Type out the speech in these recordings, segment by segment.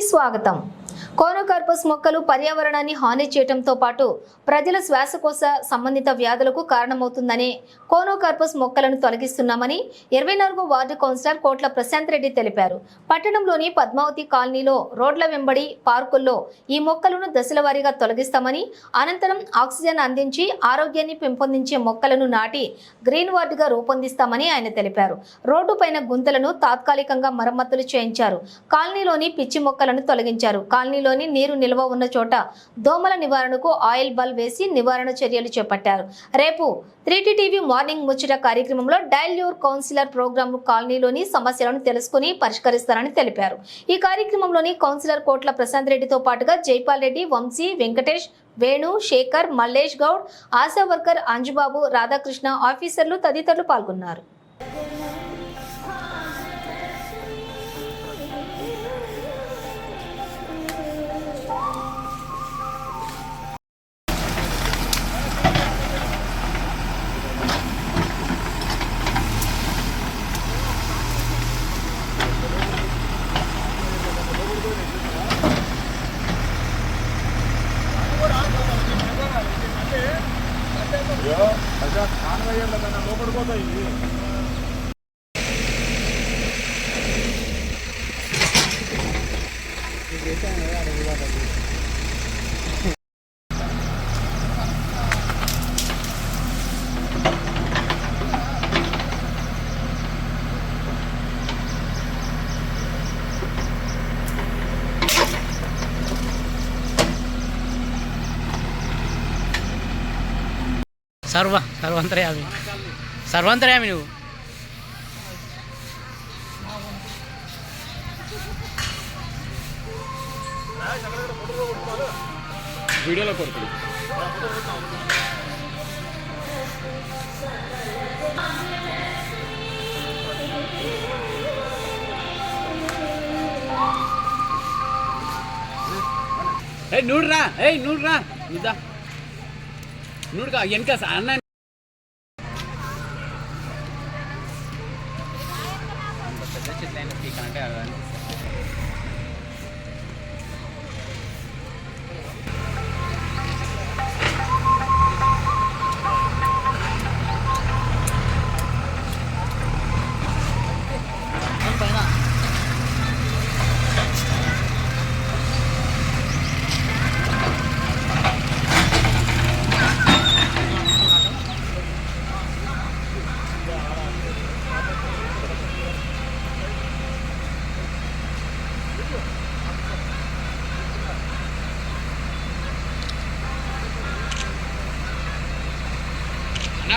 స్వాగతం. కోనోకార్పస్ మొక్కలు పర్యావరణాన్ని హాని చేయడంతో పాటు ప్రజల శ్వాసకోశ సంబంధిత వ్యాధులకు కారణమవుతుందని కోనోకార్పస్ మొక్కలను తొలగిస్తున్నామని ఇరవై నాలుగో వార్డు కౌన్సిలర్ కోట్ల ప్రశాంత్ రెడ్డి తెలిపారు. పట్టణంలోని పద్మావతి కాలనీలో రోడ్ల వెంబడి పార్కుల్లో ఈ మొక్కలను దశలవారీగా తొలగిస్తామని అనంతరం ఆక్సిజన్ అందించి ఆరోగ్యాన్ని పెంపొందించే మొక్కలను నాటి గ్రీన్ వార్డుగా రూపొందిస్తామని ఆయన తెలిపారు. రోడ్డుపైన గుంతలను తాత్కాలికంగా మరమ్మతులు చేయించారు. కాలనీలోని పిచ్చి మొక్కలను తొలగించారు. కాలనీలో కాలనీలోని నీరు నిల్వ ఉన్న చోట దోమల నివారణకు ఆయిల్ బల్ వేసి నివారణ చర్యలు చేపట్టారు. రేపు త్రీ టీవీ మార్నింగ్ ముచ్చట కార్యక్రమంలో డైల్ యూర్ కౌన్సిలర్ ప్రోగ్రాం కాలనీలోని సమస్యలను తెలుసుకుని పరిష్కరిస్తారని తెలిపారు. ఈ కార్యక్రమంలోని కౌన్సిలర్ కోట్ల ప్రశాంత్ రెడ్డితో పాటుగా జైపాల్ రెడ్డి వంశీ వెంకటేష్ వేణు శేఖర్ మల్లేష్ గౌడ్ ఆశా వర్కర్ అంజుబాబు రాధాకృష్ణ ఆఫీసర్లు తదితరులు పాల్గొన్నారు. ప్రజా కాన్వయ్యాల కన్నా లోపడిపోతాయి. ಸರ್ವ ಸರ್ವಂತರ್ಯಾಮಿ. ಸರ್ವಂತರ್ಯಾಮಿ ನೀವು. ವಿಡಿಯೋಲ ಕೊಡ್ತೀವಿ ಏಯ್ ನೋಡ್ರಾ ಏಯ್ ನೋಡ್ರಾ ಇದ್ದ. నూడుగా వెనక అన్న పెద్ద చెట్లు అయినా పీకాలంటే అంటే అది అనిపిస్తుంది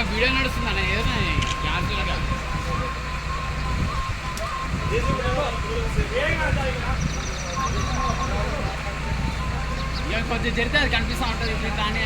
వీడియో నడుస్తుంది ఏదైనా క్యాన్సిల్గా ఇక కొంచెం జరిగితే అది కనిపిస్తూ ఉంటుంది ఇప్పుడు కానీ